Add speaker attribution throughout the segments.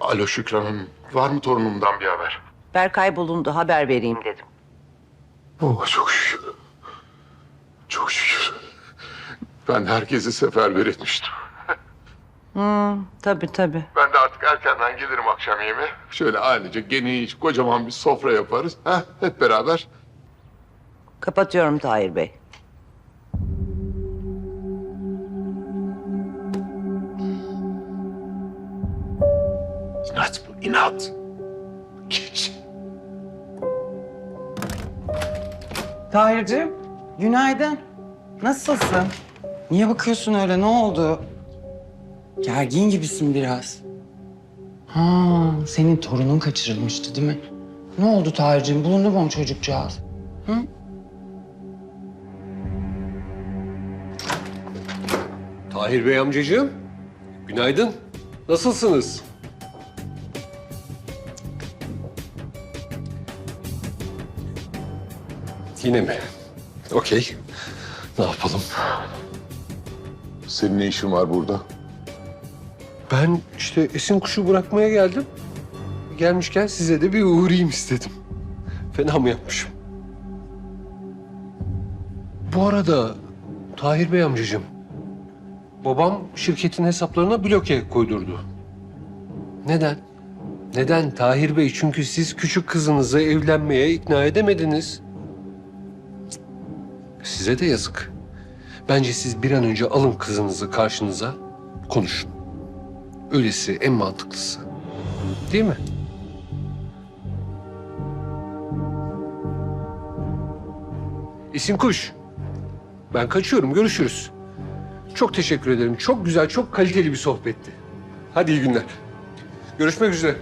Speaker 1: Alo Şükran Hanım. Var mı torunumdan bir haber?
Speaker 2: Berkay bulundu haber vereyim dedim.
Speaker 1: Oh çok şükür. Çok şükür. Ben herkesi seferber etmiştim.
Speaker 2: Tabii tabii.
Speaker 1: Ben de artık erkenden gelirim akşam yemeğe. Şöyle ailece geniş, kocaman bir sofra yaparız. Ha, hep beraber.
Speaker 2: Kapatıyorum Tahir Bey.
Speaker 1: İnat bu, inat. Geç.
Speaker 3: Tahir'cim, günaydın. Nasılsın? Niye bakıyorsun öyle? Ne oldu? Gergin gibisin biraz. Ha, senin torunun kaçırılmıştı değil mi? Ne oldu Tahir'cim? Bulundu mu o çocukcağız?
Speaker 4: Tahir Bey amcacığım, günaydın. Nasılsınız? Yine mi? Okey. Ne yapalım?
Speaker 1: Senin ne işin var burada?
Speaker 4: Ben işte Esin kuşu bırakmaya geldim. Gelmişken size de bir uğrayayım istedim. Fena mı yapmışım? Bu arada Tahir Bey amcacığım, babam şirketin hesaplarına bloke koydurdu. Neden? Neden Tahir Bey? Çünkü siz küçük kızınızı evlenmeye ikna edemediniz. Size de yazık. Bence siz bir an önce alın kızınızı karşınıza, konuşun. Öylesi en mantıklısı. Değil mi? İsim Kuş. Ben kaçıyorum. Görüşürüz. Çok teşekkür ederim. Çok güzel, çok kaliteli bir sohbetti. Hadi iyi günler. Görüşmek üzere.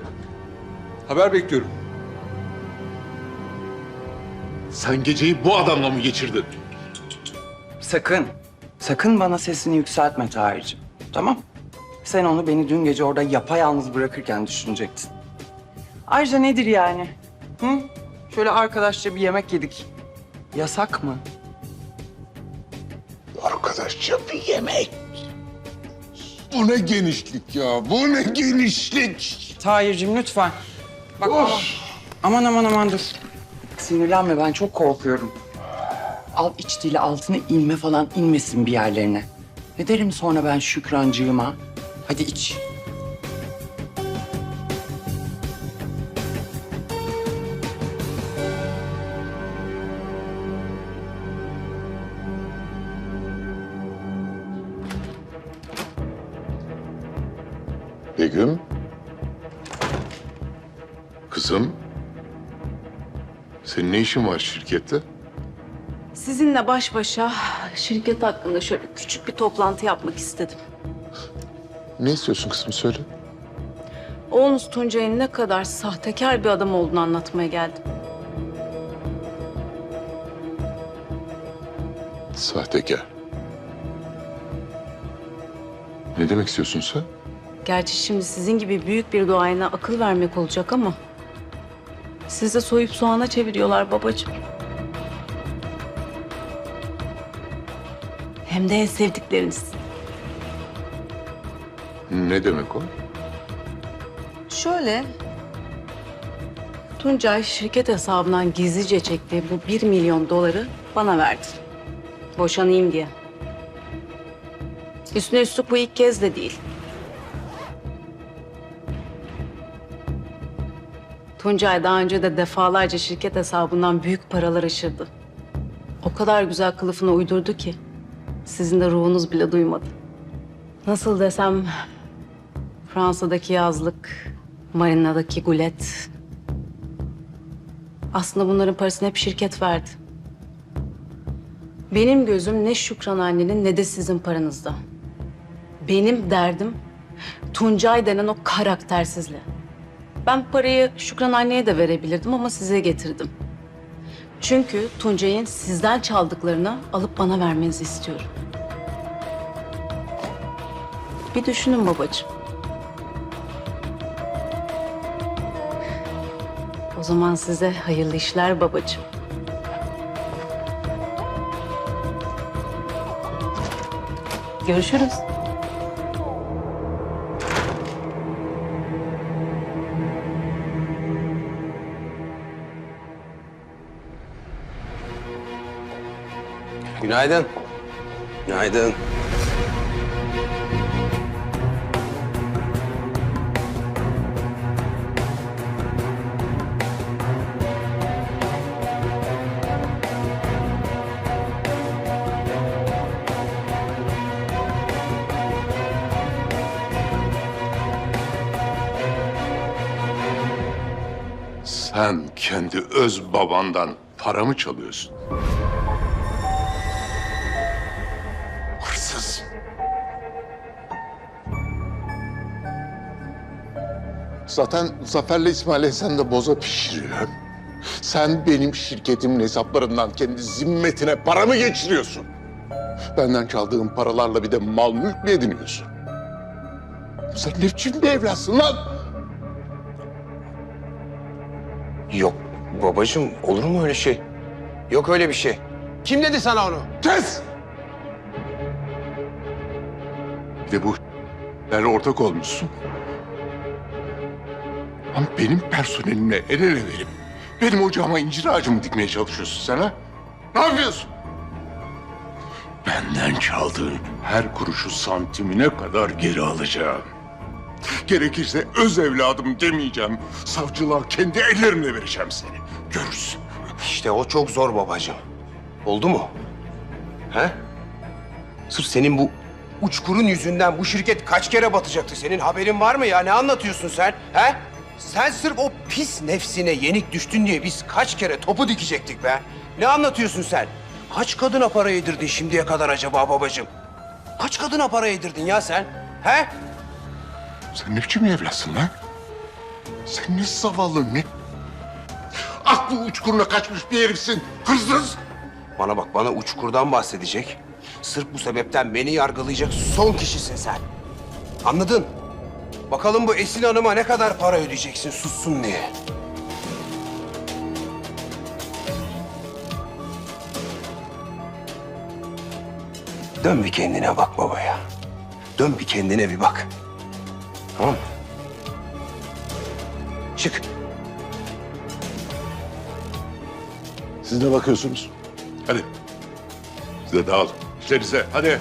Speaker 4: Haber bekliyorum.
Speaker 1: Sen geceyi bu adamla mı geçirdin?
Speaker 3: Sakın, sakın bana sesini yükseltme Tahir'cim. Tamam? Sen onu beni dün gece orada yapayalnız bırakırken düşünecektin. Ayrıca nedir yani? Hı? Şöyle arkadaşça bir yemek yedik. Yasak mı?
Speaker 1: Arkadaşça bir yemek. Bu ne genişlik ya, bu ne genişlik.
Speaker 3: Tahir'cim lütfen. Bak aman. aman aman aman dur. Sinirlenme ben çok korkuyorum. Al iç dili altına inme falan inmesin bir yerlerine. Ne derim sonra ben Şükrancığıma? Hadi iç.
Speaker 1: Begüm. Kızım. Senin ne işin var şirkette?
Speaker 5: Sizinle baş başa şirket hakkında şöyle küçük bir toplantı yapmak istedim.
Speaker 1: Ne istiyorsun kızım söyle.
Speaker 5: Oğlunuz Tuncay'ın ne kadar sahtekar bir adam olduğunu anlatmaya geldim.
Speaker 1: Sahtekar. Ne demek istiyorsun sen?
Speaker 5: Gerçi şimdi sizin gibi büyük bir duayena akıl vermek olacak ama... ...sizi soyup soğana çeviriyorlar babacığım. Hem de en sevdikleriniz.
Speaker 1: Ne demek o?
Speaker 5: Şöyle... Tuncay şirket hesabından gizlice çektiği bu bir milyon doları bana verdi. Boşanayım diye. Üstüne üstlük bu ilk kez de değil. Tuncay daha önce de defalarca şirket hesabından büyük paralar aşırdı. O kadar güzel kılıfına uydurdu ki sizin de ruhunuz bile duymadı. Nasıl desem Fransa'daki yazlık, marinadaki gulet. Aslında bunların parasını hep şirket verdi. Benim gözüm ne Şükran annenin ne de sizin paranızda. Benim derdim Tuncay denen o karaktersizle. Ben parayı Şükran anneye de verebilirdim ama size getirdim. Çünkü Tuncay'ın sizden çaldıklarını alıp bana vermenizi istiyorum. Bir düşünün babacığım. O zaman size hayırlı işler babacığım. Görüşürüz.
Speaker 6: Günaydın. Günaydın.
Speaker 1: Sen kendi öz babandan para mı çalıyorsun? Zaten Zafer'le İsmail sen de boza pişiriyor. Sen benim şirketimin hesaplarından kendi zimmetine para mı geçiriyorsun? Benden çaldığın paralarla bir de mal mülk mü ediniyorsun? Sen ne biçim bir evlatsın lan?
Speaker 6: Yok babacığım olur mu öyle şey? Yok öyle bir şey. Kim dedi sana onu?
Speaker 1: Kes! De bu ortak olmuşsun. Ama benim personelimle el ele verip benim ocağıma incir ağacı mı dikmeye çalışıyorsun sen ha? Ne yapıyorsun? Benden çaldığın her kuruşu santimine kadar geri alacağım. Gerekirse öz evladım demeyeceğim. Savcılığa kendi ellerimle vereceğim seni. Görürsün.
Speaker 6: İşte o çok zor babacığım. Oldu mu? He? Sırf senin bu uçkurun yüzünden bu şirket kaç kere batacaktı? Senin haberin var mı ya? Ne anlatıyorsun sen? He? Sen sırf o pis nefsine yenik düştün diye biz kaç kere topu dikecektik be? Ne anlatıyorsun sen? Kaç kadına para yedirdin şimdiye kadar acaba babacığım? Kaç kadına para yedirdin ya sen? He?
Speaker 1: Sen ne biçim evlatsın lan? Sen ne zavallı ne... Aklı uçkuruna kaçmış bir herifsin. Hırsız.
Speaker 6: Bana bak, bana uçkurdan bahsedecek. Sırf bu sebepten beni yargılayacak son kişisin sen. Anladın? Bakalım bu Esin Hanım'a ne kadar para ödeyeceksin sussun diye. Dön bir kendine bak babaya. Dön bir kendine bir bak. Tamam mı? Çık.
Speaker 1: Siz ne bakıyorsunuz? Hadi. Siz de dağılın. İşlerinize hadi.